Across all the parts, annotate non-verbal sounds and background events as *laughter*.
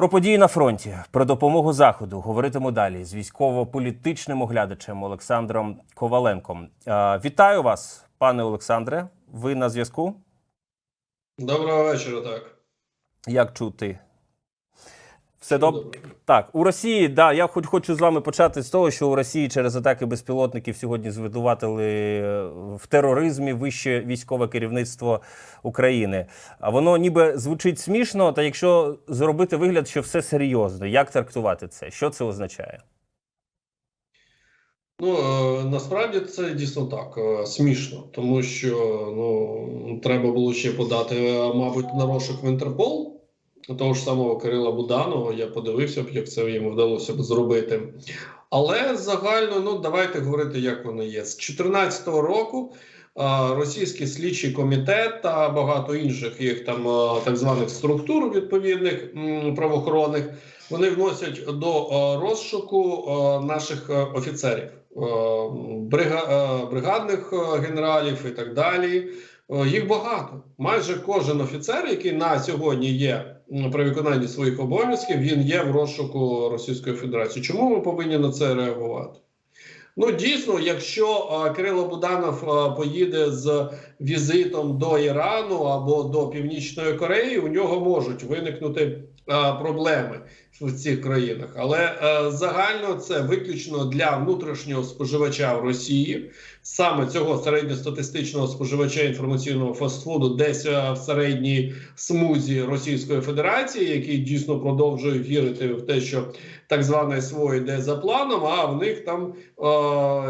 Про події на фронті, про допомогу заходу говоритиму далі з військово-політичним оглядачем Олександром Коваленком. Е, Вітаю вас, пане Олександре. Ви на зв'язку? Доброго вечора, так. Як чути? Все Все добре? Так, у Росії, да, я хоч хочу з вами почати з того, що у Росії через атаки безпілотників сьогодні звинуватили е, в тероризмі вище військове керівництво України. А воно ніби звучить смішно, та якщо зробити вигляд, що все серйозно, як трактувати це? Що це означає? Ну е, насправді це дійсно так е, смішно, тому що ну треба було ще подати, мабуть, на розшук в Інтерпол того ж самого Кирила Буданова. Я подивився б, як це йому вдалося б зробити. Але загально, ну давайте говорити, як воно є. З 2014 року російський слідчий комітет та багато інших їх там так званих структур відповідних правоохоронних. Вони вносять до розшуку наших офіцерів, брига- бригадних генералів і так далі. Е, Їх багато. Майже кожен офіцер, який на сьогодні є при виконанні своїх обов'язків, він є в розшуку Російської Федерації. Чому ми повинні на це реагувати? Ну, дійсно, якщо е, Кирило Буданов е, поїде з візитом до Ірану або до Північної Кореї, у нього можуть виникнути проблеми в цих країнах. Але е, загально це виключно для внутрішнього споживача в Росії, саме цього середньостатистичного споживача інформаційного фастфуду, десь е, в середній смузі Російської Федерації, який дійсно продовжує вірити в те, що так зване СВО йде за планом, а в них там е,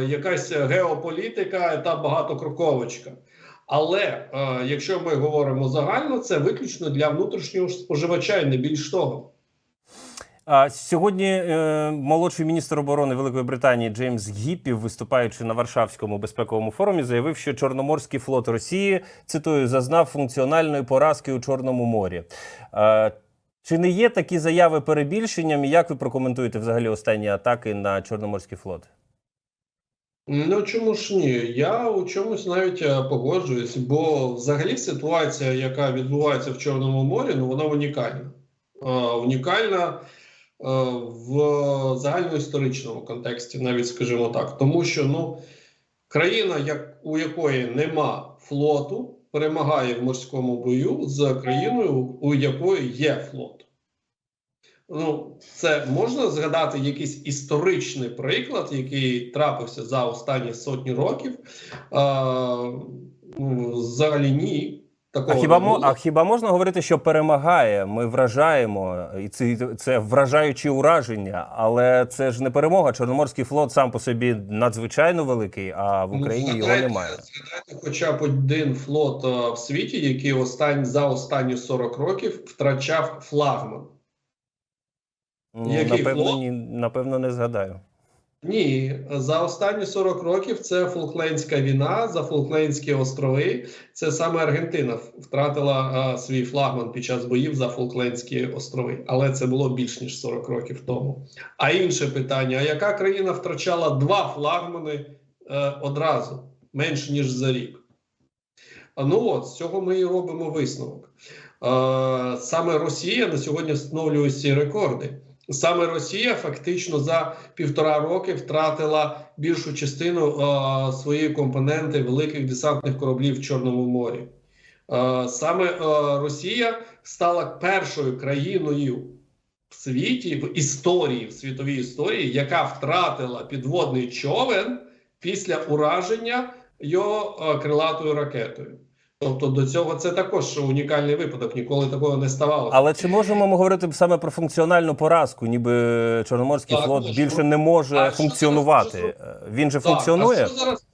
якась геополітика та багатокроковочка. Але е, якщо ми говоримо загально, це виключно для внутрішнього споживача і не більш того. А сьогодні е, молодший міністр оборони Великої Британії Джеймс Гіппів, виступаючи на Варшавському безпековому форумі, заявив, що Чорноморський флот Росії цитую зазнав функціональної поразки у Чорному морі. Е, чи не є такі заяви перебільшенням? І як ви прокоментуєте взагалі останні атаки на Чорноморський флот? Ну чому ж ні? Я у чомусь навіть е, погоджуюсь, бо взагалі ситуація, яка відбувається в Чорному морі, ну вона унікальна. Е, унікальна е, в загальноісторичному контексті, навіть скажімо так, тому що ну країна, як у якої нема флоту, перемагає в морському бою з країною, у якої є флот. Ну, це можна згадати якийсь історичний приклад, який трапився за останні сотні років. А, ну, взагалі ні. Такого А хіба, не було. а хіба можна говорити, що перемагає? Ми вражаємо, і це, це вражаючі ураження, але це ж не перемога. Чорноморський флот сам по собі надзвичайно великий, а в Ну, Україні його немає. Згадайте хоча б один флот в світі, який останні, за останні 40 років втрачав флагман. Ну, Який напевно, ні, напевно, не згадаю. Ні, за останні 40 років це Фолклендська війна за Фолклендські острови. Це саме Аргентина втратила а, свій флагман під час боїв за Фолклендські острови, але це було більш ніж 40 років тому. А інше питання: а яка країна втрачала два флагмани е, одразу, менш ніж за рік? А ну от з цього ми і робимо висновок. Е, саме Росія на сьогодні встановлює ці рекорди. Саме Росія фактично за півтора роки втратила більшу частину е, своєї компоненти великих десантних кораблів в Чорному морі. Е, саме е, Росія стала першою країною в світі, в історії, в світовій історії, яка втратила підводний човен після ураження його е, крилатою ракетою. Тобто до цього це також унікальний випадок, ніколи такого не ставалося. Але чи можемо ми говорити саме про функціональну поразку, ніби Чорноморський Так, флот більше не може А що функціонувати? зараз Е, Він же Так, функціонує? А що, зараз,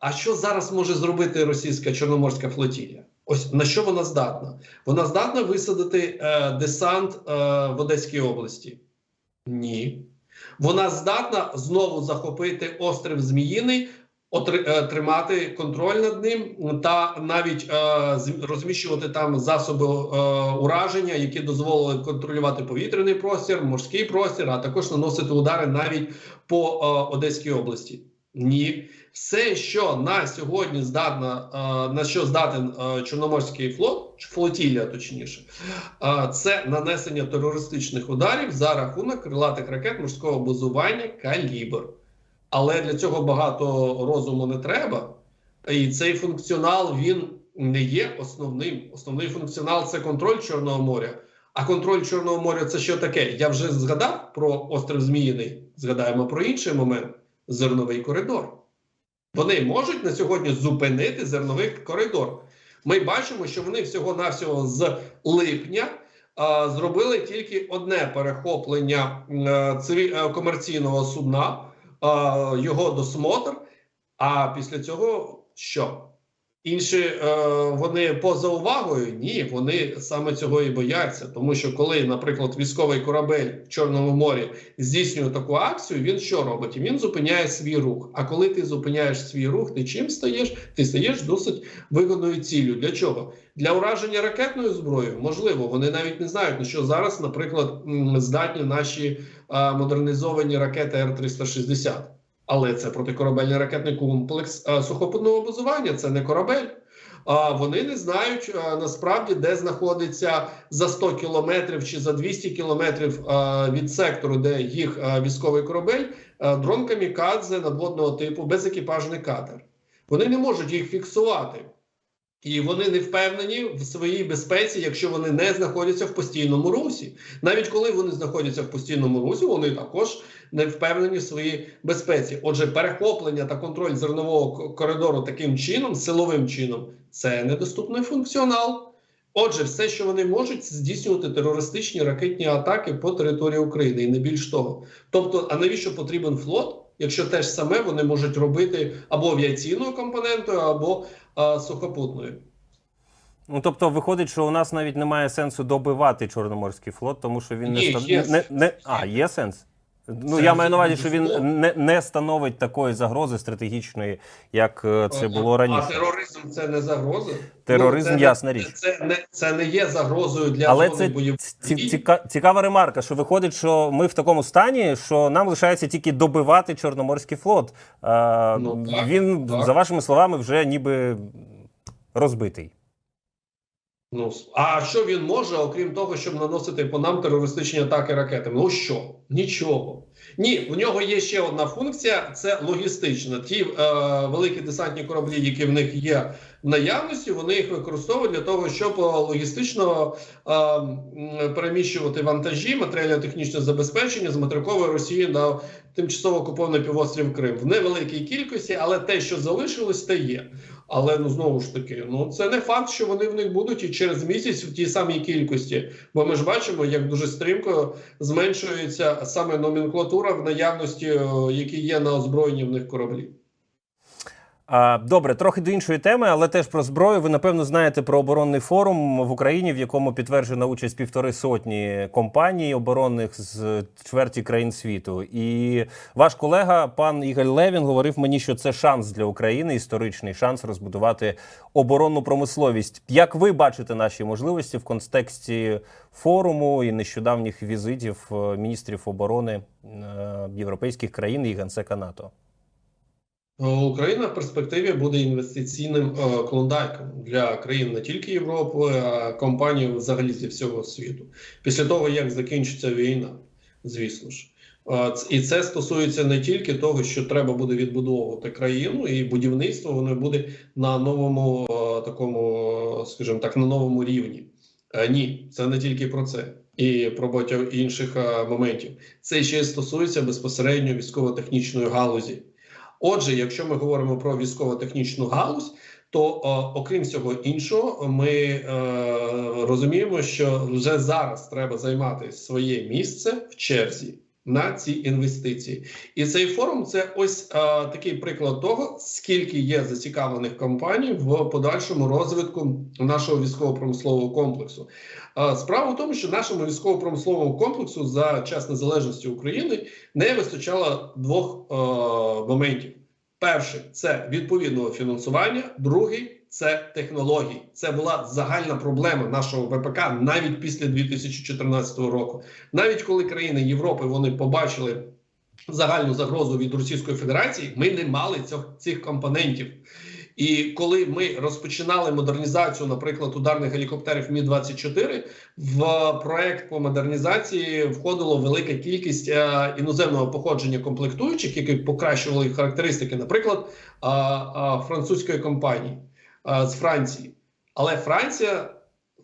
а що зараз може зробити російська чорноморська флотілля? Ось на що вона здатна? Вона здатна висадити е, десант е, в Одеській області? Ні. Вона здатна знову захопити острів Зміїний, тримати контроль над ним та навіть е, розміщувати там засоби е, ураження, які дозволили контролювати повітряний простір, морський простір, а також наносити удари навіть по е, Одеській області. Ні. Все, що на сьогодні здатна, е, на що здатен е, Чорноморський флот, флотілія точніше, е, це нанесення терористичних ударів за рахунок крилатих ракет морського базування калібр. Але для цього багато розуму не треба. І цей функціонал він не є основним. Основний функціонал це контроль Чорного моря. А контроль Чорного моря це що таке? Я вже згадав про острів Зміїний. Згадаємо про інший момент зерновий коридор. Вони можуть на сьогодні зупинити зерновий коридор. Ми бачимо, що вони всього-навсього з липня а, зробили тільки одне перехоплення е, циві- е, комерційного судна, а, його досмотр. А після цього що? Інші е, вони поза увагою? Ні, вони саме цього і бояться. Тому що коли, наприклад, військовий корабель в Чорному морі здійснює таку акцію, він що робить? Він зупиняє свій рух. А коли ти зупиняєш свій рух, ти чим стаєш? Ти стаєш досить вигодною ціллю. Для чого? Для ураження ракетною зброєю? Можливо, вони навіть не знають, на що зараз, наприклад, здатні наші е, модернізовані ракети Р-360. Але це протикорабельний ракетний комплекс е, сухопутного базування, це не корабель. А вони не знають е, насправді, де знаходиться за 100 кілометрів чи за 200 кілометрів е, від сектору, де їх військовий корабель, дрон камікадзе надводного типу, без екіпажний катер. Вони не можуть їх фіксувати. І вони не впевнені в своїй безпеці, якщо вони не знаходяться в постійному русі. Навіть коли вони знаходяться в постійному русі, вони також не впевнені в своїй безпеці. Отже, перехоплення та контроль зернового коридору таким чином, силовим чином, це недоступний функціонал. Отже, все, що вони можуть, здійснювати терористичні ракетні атаки по території України, і не більш того. Тобто, а навіщо потрібен флот, якщо те ж саме вони можуть робити або авіаційною компонентою, або а, сухопутною? Ну тобто, виходить, що у нас навіть немає сенсу добивати Чорноморський флот, тому що він Ні, не, ста- є не, не а є сенс. Ну я маю на увазі, що він не, не становить такої загрози стратегічної, як е, це було раніше. А тероризм це не загроза. Тероризм, Ну, це, ясна не- річ. Це не це не є загрозою для Але зони це бойових ці, ціка, цікава ремарка, що виходить, що ми в такому стані, що нам лишається тільки добивати Чорноморський флот. Е, Ну, так, він, так. за вашими словами, вже ніби розбитий. Ну а що він може, окрім того, щоб наносити по нам терористичні атаки ракетами? Ну що? Нічого. Ні, в нього є ще одна функція: це логістична. Ті е, великі десантні кораблі, які в них є в наявності, вони їх використовують для того, щоб е, логістично е, переміщувати вантажі, матеріально-технічне забезпечення з материкової Росії на тимчасово окупований півострів Крим в невеликій кількості, але те, що залишилось, те є. Але ну знову ж таки, ну це не факт, що вони в них будуть і через місяць в тій самій кількості. Бо ми ж бачимо, як дуже стрімко зменшується саме номенклатура в наявності, е, які є на озброєнні в них кораблі. А, Добре, трохи до іншої теми, але теж про зброю. Ви напевно знаєте про оборонний форум в Україні, в якому підтверджена участь півтори сотні компаній оборонних з чверті країн світу. І ваш колега, пан Ігор Левін, говорив мені, що це шанс для України, історичний шанс розбудувати оборонну промисловість. Як ви бачите наші можливості в контексті форуму і нещодавніх візитів е, міністрів оборони е, європейських країн і генсека НАТО? Е, Україна в перспективі буде інвестиційним е, клондайком для країн не тільки Європи, а компаній взагалі зі всього світу. Після того як закінчиться війна, звісно ж. Е, І це стосується не тільки того, що треба буде відбудовувати країну, і будівництво воно буде на новому такому, скажімо так, на новому рівні. Ні, це не тільки про це. І про багатьох інших моментів. Це ще стосується безпосередньо військово-технічної галузі. Отже, якщо ми говоримо про військово-технічну галузь, то е, окрім всього іншого, ми е, розуміємо, що вже зараз треба займати своє місце в черзі на ці інвестиції. І цей форум це ось е, такий приклад того, скільки є зацікавлених компаній в подальшому розвитку нашого військово-промислового комплексу. Е, Справа в тому, що нашому військово-промисловому комплексу за час незалежності України не вистачало двох е, моментів. Перший це відповідного фінансування, другий це технології. Це була загальна проблема нашого ВПК навіть після 2014 року. Навіть коли країни Європи вони побачили загальну загрозу від Російської Федерації, ми не мали цих, цих компонентів. І коли ми розпочинали модернізацію, наприклад, ударних гелікоптерів Мі 24 в проект по модернізації входило велика кількість е, іноземного походження комплектуючих, які покращували характеристики, наприклад, е, е, французької компанії з Франції. Але Франція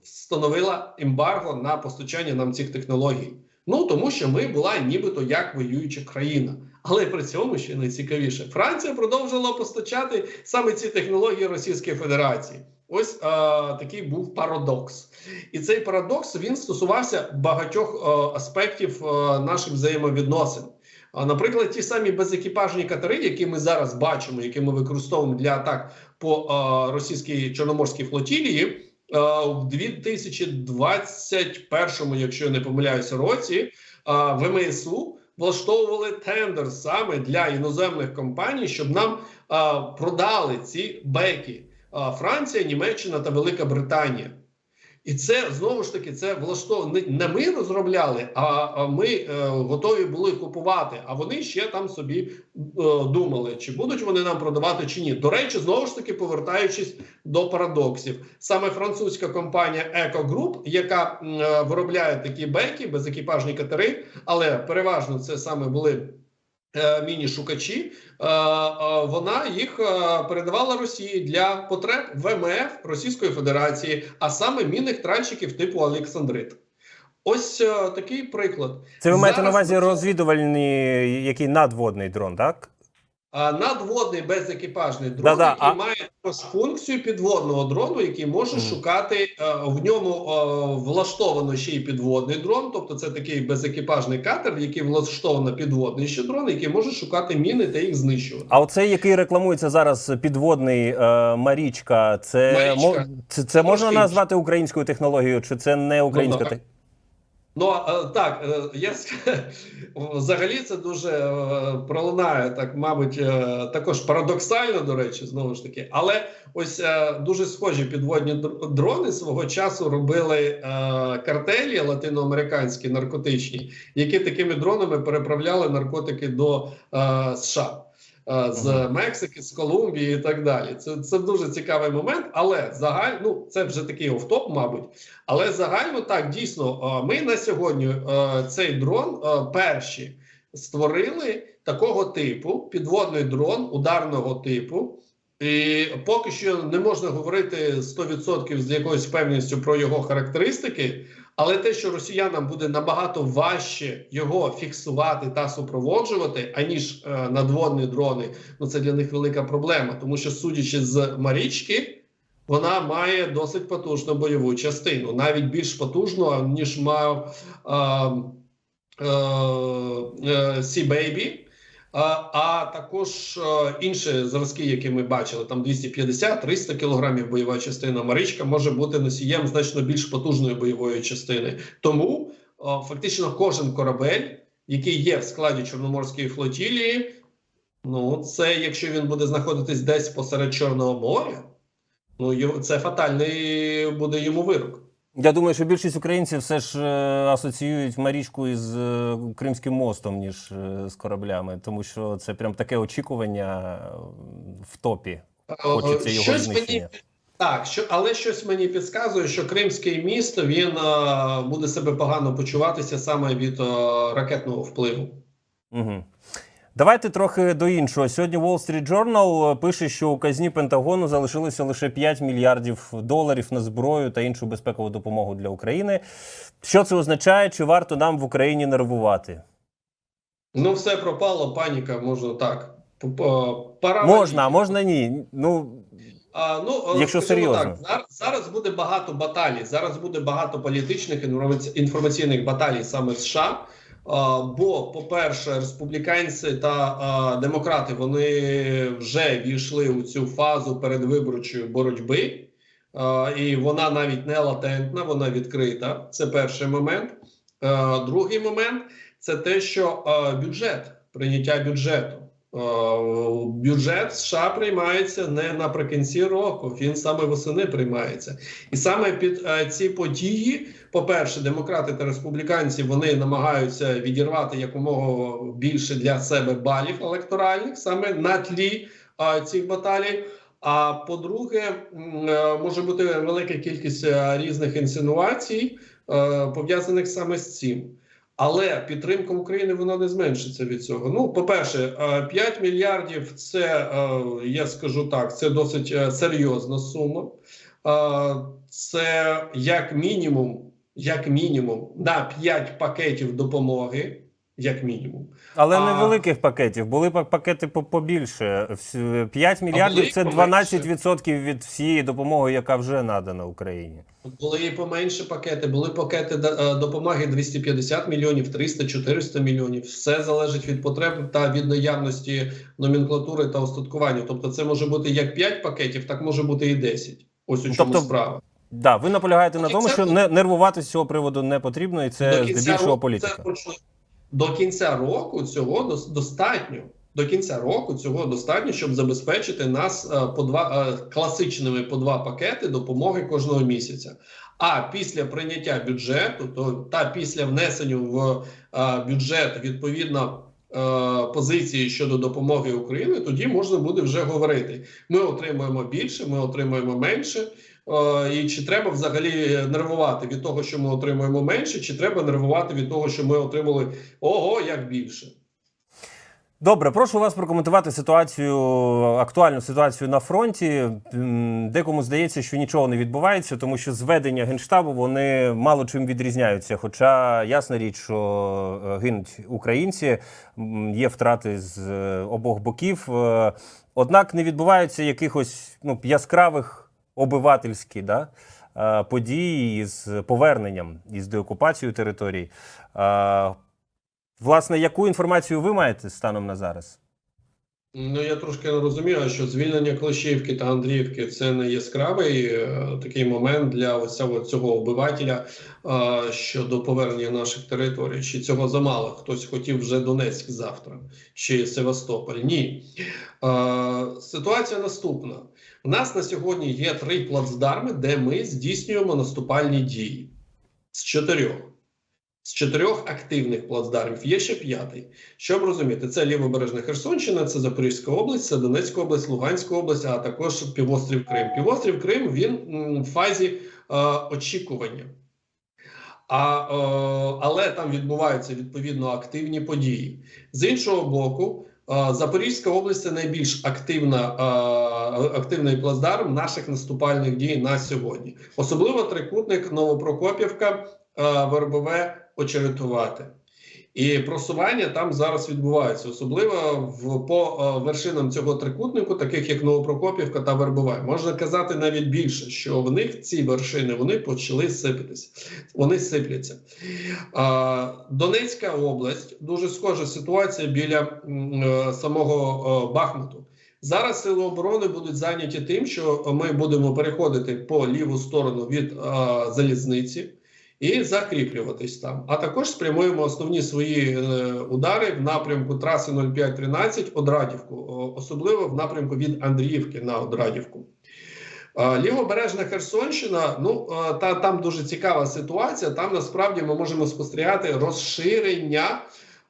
встановила ембарго на постачання нам цих технологій. Ну тому що ми була нібито як воююча країна. Але при цьому ще найцікавіше, Франція продовжила постачати саме ці технології Російської Федерації. Ось е, такий був парадокс, і цей парадокс він стосувався багатьох е, аспектів е, наших взаємовідносин. А, наприклад, ті самі безекіпажні катери, які ми зараз бачимо, які ми використовуємо для атак по е, російській чорноморській флотілії, в 2021, якщо я не помиляюся, році ВМСУ влаштовували тендер саме для іноземних компаній, щоб нам продали ці беки Франція, Німеччина та Велика Британія. І це знову ж таки це влаштовано не- ми розробляли, а, ми е, готові були купувати. А вони ще там собі е, думали, чи будуть вони нам продавати чи ні. До речі, знову ж таки повертаючись до парадоксів, саме французька компанія Eco Group, яка е, виробляє такі беки безекіпажні катери, але переважно це саме були. Е, Міні-шукачі, е, е, вона їх передавала Росії для потреб ВМФ Російської Федерації, а саме мінних тральщиків типу Олександрит. Ось такий приклад. Це ви маєте на увазі розвідувальний, який надводний дрон, так? Надводний безекіпажний дрон, Да-да, який а- має функцію підводного дрону, який може Мгм. шукати е, в ньому е, влаштовано ще й підводний дрон. Тобто, це такий безекіпажний катер, в який влаштовано підводний ще дрон, який може шукати міни та їх знищувати. А оцей, який рекламується зараз, підводний е, Марічка, це, Марічка. це, це можна назвати українською технологією, чи це не українська технологія? Ну е, так, е, я *laughs* взагалі це дуже е, пролунає так, мабуть, також парадоксально, до речі, знову ж таки. Але ось дуже схожі підводні дрони свого часу робили картелі латиноамериканські наркотичні, які такими дронами переправляли наркотики до США. Е, З Мексики, з Колумбії і так далі. Це, це дуже цікавий момент, але загаль, ну це вже такий офтоп, мабуть. Але загально так дійсно, е, ми на сьогодні е, цей дрон перші створили такого типу підводний дрон ударного типу. І поки що не можна говорити 100% з якоюсь певністю про його характеристики, але те, що росіянам буде набагато важче його фіксувати та супроводжувати, аніж е, надводні дрони, ну це для них велика проблема, тому що судячи з Марічки, вона має досить потужну бойову частину, навіть більш потужну, ніж мав е, е, е, Sea Baby. А, також е, інші зразки, які ми бачили, там 250-300 кілограмів бойова частина. Маричка може бути носієм значно більш потужної бойової частини. Тому е, фактично кожен корабель, який є в складі Чорноморської флотілії, ну це якщо він буде знаходитись десь посеред Чорного моря, ну це фатальний буде йому вирок. Я думаю, що більшість українців все ж е, асоціюють Марічку із е, Кримським мостом, ніж е, з кораблями, тому що це прям таке очікування в топі. Хочеться його Щось мені. Так, що але щось мені підказує, що Кримський міст він буде себе погано почуватися саме від ракетного впливу. Угу. Давайте трохи до іншого. Сьогодні Wall Street Journal пише, що у казні Пентагону залишилося лише 5 мільярдів доларів на зброю та іншу безпекову допомогу для України. Що це означає? Чи варто нам в Україні нервувати? Ну, все пропало, паніка, можна так. П- п- Пора Можна, а можна ні. Ну А, ну, е, Якщо серйозно. Так, зар- зараз буде багато баталій. Зараз буде багато політичних інформаці- інформаційних баталій саме в США. Бо, по-перше, республіканці та демократи вони вже війшли у цю фазу передвиборчої боротьби, і вона навіть не латентна, вона відкрита. Це перший момент. Другий момент це те, що бюджет, прийняття бюджету. Бюджет США приймається не наприкінці року, він саме восени приймається. І саме під е, ці події, по-перше, демократи та республіканці вони намагаються відірвати якомога більше для себе балів електоральних саме на тлі е, цих баталій. А по-друге, е, може бути велика кількість е, різних інсинуацій, е, пов'язаних саме з цим. Але підтримка України вона не зменшиться від цього. Ну, по-перше, е, 5 мільярдів це е, я скажу так, це досить е, серйозна сума. Е, Це як мінімум, як мінімум на 5 пакетів допомоги. Як мінімум, Але А- невеликих пакетів. Були пак- пакети по- побільше. Вс- 5 мільярдів це поменше. 12% від всієї допомоги, яка вже надана Україні. були і поменше пакети. Були пакети е, допомоги 250 мільйонів, 300, 400 мільйонів. Все залежить від потреб та від наявності номенклатури та остаткування. Тобто, це може бути як 5 пакетів, так може бути і 10. Ось у Ну, чому тобто, справа. Да, ви наполягаєте на тому, що не нервувати з цього приводу не потрібно, і це здебільшого політика. це до кінця року цього дос- достатньо. До кінця року цього достатньо, щоб забезпечити нас е, по два е, класичними по два пакети допомоги кожного місяця. А після прийняття бюджету, то та після внесення в е, бюджет відповідно позиції щодо допомоги Україні, тоді можна буде вже говорити. Ми отримуємо більше, ми отримуємо менше. Е, І чи треба взагалі нервувати від того, що ми отримуємо менше, чи треба нервувати від того, що ми отримали ого, як більше? Добре, прошу вас прокоментувати ситуацію, актуальну ситуацію на фронті. Декому здається, що нічого не відбувається, тому що зведення генштабу вони мало чим відрізняються. Хоча ясна річ, що е, гинуть українці, є втрати з е, обох боків. Однак не відбуваються якихось ну, яскравих обивательських да, події подій із поверненням із деокупацією територій. Е, Власне, яку інформацію ви маєте станом на зараз? Ну я трошки не розумію, що звільнення Клещівки та Андріївки це не яскравий е, такий момент для ось цього, обивателя е, щодо повернення наших територій. Чи цього замало? Хтось хотів вже Донецьк завтра, чи Севастополь? Ні. Е, ситуація наступна: у нас на сьогодні є три плацдарми, де ми здійснюємо наступальні дії з чотирьох. З чотирьох активних плацдармів є ще п'ятий. Щоб розуміти, це лівобережна Херсонщина, це Запорізька область, це Донецька область, Луганська область, а також півострів Крим. Півострів Крим він в фазі е, очікування. А, е, але там відбуваються відповідно активні події. З іншого боку, е, Запорізька область це найбільш активна, е, активний плацдарм наших наступальних дій на сьогодні. Особливо трикутник Новопрокопівка, е, Вербове, Очеретувати. І просування там зараз відбувається, особливо в по е, вершинам цього трикутнику, таких як Новопрокопівка та Вербове. Можна казати навіть більше, що в них ці вершини вони почали сипатися. Вони сипляться. А, Донецька область дуже схожа ситуація біля е, самого е, Бахмуту. Зараз сили оборони будуть зайняті тим, що ми будемо переходити по ліву сторону від е, залізниці і закріплюватись там. А також спрямуємо основні свої е, удари в напрямку траси 0513 Одрадівку, особливо в напрямку від Андріївки на Одрадівку. Лівобережна Херсонщина, ну та там дуже цікава ситуація. Там насправді ми можемо спостерігати розширення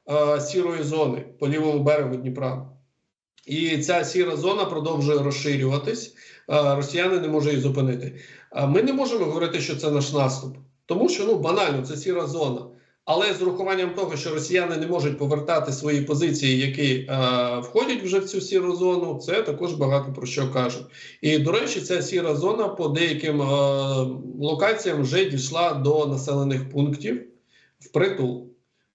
е, сірої зони по лівому берегу Дніпра. І ця сіра зона продовжує розширюватись. Е, Росіяни не можуть її зупинити. Ми не можемо говорити, що це наш наступ, тому що ну банально це сіра зона. Але з урахуванням того, що росіяни не можуть повертати свої позиції, які е, входять вже в цю сіру зону, це також багато про що кажуть. І до речі, ця сіра зона по деяким е, локаціям вже дійшла до населених пунктів впритул.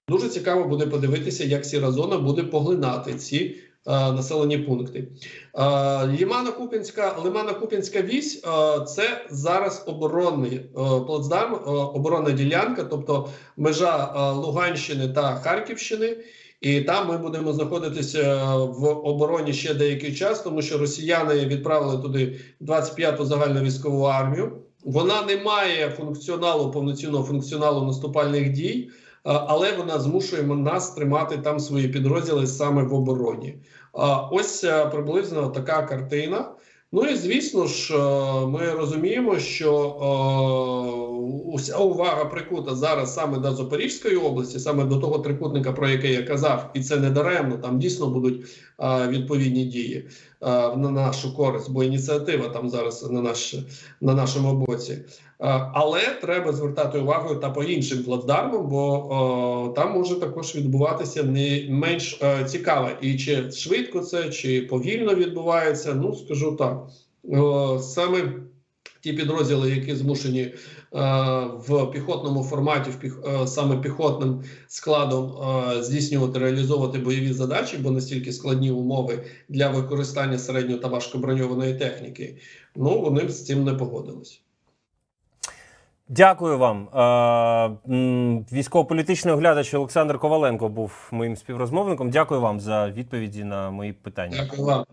Дуже цікаво буде подивитися, як сіра зона буде поглинати ці населені пункти. Е, Лимано-Купінська, Лимано-Купінська вісь е, це зараз оборонний е, плацдарм, е, оборонна ділянка, тобто межа е, Луганщини та Харківщини. І там ми будемо знаходитися в обороні ще деякий час, тому що росіяни відправили туди 25-ту загальну військову армію. Вона не має функціоналу, повноцінного функціоналу наступальних дій. Але вона змушує нас тримати там свої підрозділи саме в обороні. Ось е, приблизно така картина. Ну і звісно ж, е, ми розуміємо, що е, уся увага прикута зараз саме до Запорізької області, саме до того трикутника, про який я казав, і це не даремно. Там дійсно будуть відповідні дії на нашу користь, бо ініціатива там зараз на наш на нашому боці. Е, Але треба звертати увагу та по іншим плацдармам, бо о, там може також відбуватися не менш о, цікаво. І чи швидко це, чи повільно відбувається. Ну скажу так, о, саме ті підрозділи, які змушені е, в піхотному форматі, в піх, е, саме піхотним складом е, здійснювати реалізовувати бойові задачі, бо настільки складні умови для використання середньо та важкоброньованої техніки. Ну вони з цим не погодились. Дякую вам. Військово-політичний оглядач Олександр Коваленко був моїм співрозмовником. Дякую вам за відповіді на мої питання. Дякую вам.